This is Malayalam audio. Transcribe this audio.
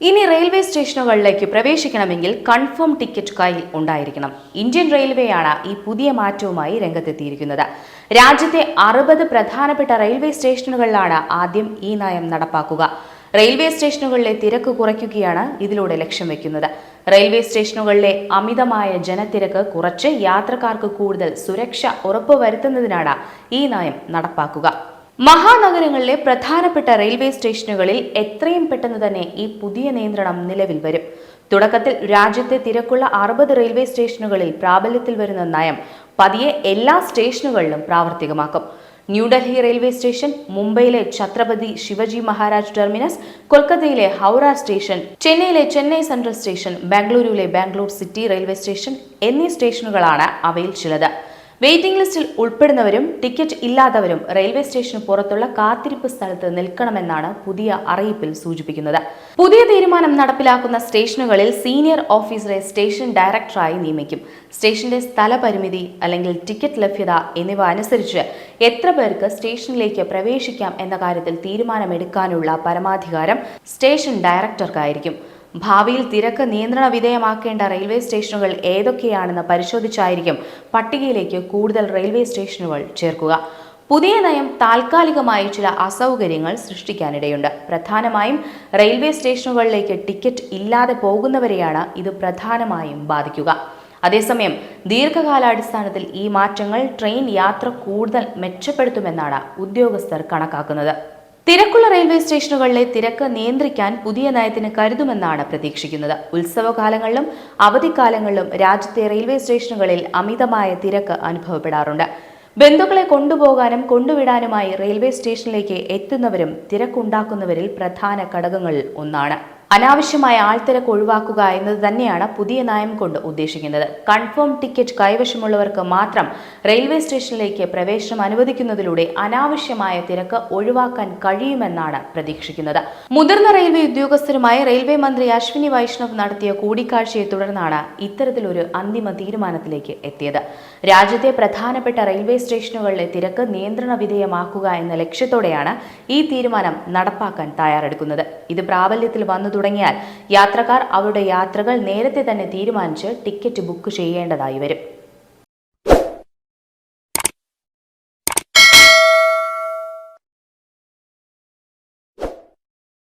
ഇനി റെയിൽവേ സ്റ്റേഷനുകളിലേക്ക് പ്രവേശിക്കണമെങ്കിൽ കൺഫേം ടിക്കറ്റ് കയ്യിൽ ഉണ്ടായിരിക്കണം. ഇന്ത്യൻ റെയിൽവേയാണ് ഈ പുതിയ മാറ്റവുമായി രംഗത്തെത്തിയിരിക്കുന്നത്. രാജ്യത്തെ അറുപത് പ്രധാനപ്പെട്ട റെയിൽവേ സ്റ്റേഷനുകളിലാണ് ആദ്യം ഈ നയം നടപ്പാക്കുക. റെയിൽവേ സ്റ്റേഷനുകളിലെ തിരക്ക് കുറയ്ക്കുകയാണ് ഇതിലൂടെ ലക്ഷ്യം വെക്കുന്നത്. റെയിൽവേ സ്റ്റേഷനുകളിലെ അമിതമായ ജനത്തിരക്ക് കുറച്ച് യാത്രക്കാർക്ക് കൂടുതൽ സുരക്ഷ ഉറപ്പുവരുത്തുന്നതിനാണ് ഈ നയം നടപ്പാക്കുക. മഹാനഗരങ്ങളിലെ പ്രധാനപ്പെട്ട റെയിൽവേ സ്റ്റേഷനുകളിൽ എത്രയും പെട്ടെന്ന് തന്നെ ഈ പുതിയ നിയന്ത്രണം നിലവിൽ വരും. തുടക്കത്തിൽ രാജ്യത്തെ തിരക്കുള്ള അറുപത് റെയിൽവേ സ്റ്റേഷനുകളിൽ പ്രാബല്യത്തിൽ വരുന്ന നയം പതിയെ എല്ലാ സ്റ്റേഷനുകളിലും പ്രാവർത്തികമാക്കും. ന്യൂഡൽഹി റെയിൽവേ സ്റ്റേഷൻ മുംബൈയിലെ ഛത്രപതി ശിവജി മഹാരാജ് ടെർമിനസ് കൊൽക്കത്തയിലെ ഹൗറ സ്റ്റേഷൻ ചെന്നൈയിലെ ചെന്നൈ സെൻട്രൽ സ്റ്റേഷൻ ബാംഗ്ലൂരുവിലെ ബാംഗ്ലൂർ സിറ്റി റെയിൽവേ സ്റ്റേഷൻ എന്നീ സ്റ്റേഷനുകളാണ് അവയിൽ ചിലത്. വെയിറ്റിംഗ് ലിസ്റ്റിൽ ഉൾപ്പെടുന്നവരും ടിക്കറ്റ് ഇല്ലാത്തവരും റെയിൽവേ സ്റ്റേഷന് പുറത്തുള്ള കാത്തിരിപ്പ് സ്ഥലത്ത് നിൽക്കണമെന്നാണ് പുതിയ അറിയിപ്പിൽ സൂചിപ്പിക്കുന്നത്. പുതിയ തീരുമാനം നടപ്പിലാക്കുന്ന സ്റ്റേഷനുകളിൽ സീനിയർ ഓഫീസറെ സ്റ്റേഷൻ ഡയറക്ടറായി നിയമിക്കും. സ്റ്റേഷന്റെ സ്ഥലപരിമിതി അല്ലെങ്കിൽ ടിക്കറ്റ് ലഭ്യത എന്നിവ അനുസരിച്ച് എത്ര പേർക്ക് സ്റ്റേഷനിലേക്ക് പ്രവേശിക്കാം എന്ന കാര്യത്തിൽ തീരുമാനമെടുക്കാനുള്ള പരമാധികാരം സ്റ്റേഷൻ ഡയറക്ടർക്കായിരിക്കും. ഭാവിയിൽ തിരക്ക് നിയന്ത്രണ വിധേയമാക്കേണ്ട റെയിൽവേ സ്റ്റേഷനുകൾ ഏതൊക്കെയാണെന്ന് പരിശോധിച്ചായിരിക്കും പട്ടികയിലേക്ക് കൂടുതൽ റെയിൽവേ സ്റ്റേഷനുകൾ ചേർക്കുക. പുതിയ നയം താൽക്കാലികമായി ചില അസൗകര്യങ്ങൾ സൃഷ്ടിക്കാനിടയുണ്ട്. പ്രധാനമായും റെയിൽവേ സ്റ്റേഷനുകളിലേക്ക് ടിക്കറ്റ് ഇല്ലാതെ പോകുന്നവരെയാണ് ഇത് പ്രധാനമായും ബാധിക്കുക. അതേസമയം ദീർഘകാലാടിസ്ഥാനത്തിൽ ഈ മാറ്റങ്ങൾ ട്രെയിൻ യാത്ര കൂടുതൽ മെച്ചപ്പെടുത്തുമെന്നാണ് ഉദ്യോഗസ്ഥർ കണക്കാക്കുന്നത്. തിരക്കുള്ള റെയിൽവേ സ്റ്റേഷനുകളിലെ തിരക്ക് നിയന്ത്രിക്കാൻ പുതിയ നയത്തിന് കരുതുമെന്നാണ് പ്രതീക്ഷിക്കുന്നത്. ഉത്സവകാലങ്ങളിലും അവധിക്കാലങ്ങളിലും രാജ്യത്തെ റെയിൽവേ സ്റ്റേഷനുകളിൽ അമിതമായ തിരക്ക് അനുഭവപ്പെടാറുണ്ട്. ബന്ധുക്കളെ കൊണ്ടുപോകാനും കൊണ്ടുവിടാനുമായി റെയിൽവേ സ്റ്റേഷനിലേക്ക് എത്തുന്നവരും തിരക്കുണ്ടാക്കുന്നവരിൽ പ്രധാന ഘടകങ്ങളിൽ ഒന്നാണ്. അനാവശ്യമായ ആൾത്തിരക്ക് ഒഴിവാക്കുക എന്നത് തന്നെയാണ് പുതിയ നയം കൊണ്ട് ഉദ്ദേശിക്കുന്നത്. കൺഫേം ടിക്കറ്റ് കൈവശമുള്ളവർക്ക് മാത്രം റെയിൽവേ സ്റ്റേഷനിലേക്ക് പ്രവേശനം അനുവദിക്കുന്നതിലൂടെ അനാവശ്യമായ തിരക്ക് ഒഴിവാക്കാൻ കഴിയുമെന്നാണ് പ്രതീക്ഷിക്കുന്നത്. മുതിർന്ന റെയിൽവേ ഉദ്യോഗസ്ഥരുമായി റെയിൽവേ മന്ത്രി അശ്വിനി വൈഷ്ണവ് നടത്തിയ കൂടിക്കാഴ്ചയെ തുടർന്നാണ് ഇത്തരത്തിലൊരു അന്തിമ തീരുമാനത്തിലേക്ക് എത്തിയത്. രാജ്യത്തെ പ്രധാനപ്പെട്ട റെയിൽവേ സ്റ്റേഷനുകളിലെ തിരക്ക് നിയന്ത്രണ വിധേയമാക്കുക എന്ന ലക്ഷ്യത്തോടെയാണ് ഈ തീരുമാനം നടപ്പാക്കാൻ തയ്യാറെടുക്കുന്നത്. ഇത് പ്രാബല്യത്തിൽ വന്നു തുടങ്ങിയാൽ യാത്രക്കാർ അവരുടെ യാത്രകൾ നേരത്തെ തന്നെ തീരുമാനിച്ച് ടിക്കറ്റ് ബുക്ക് ചെയ്യേണ്ടതായി വരും.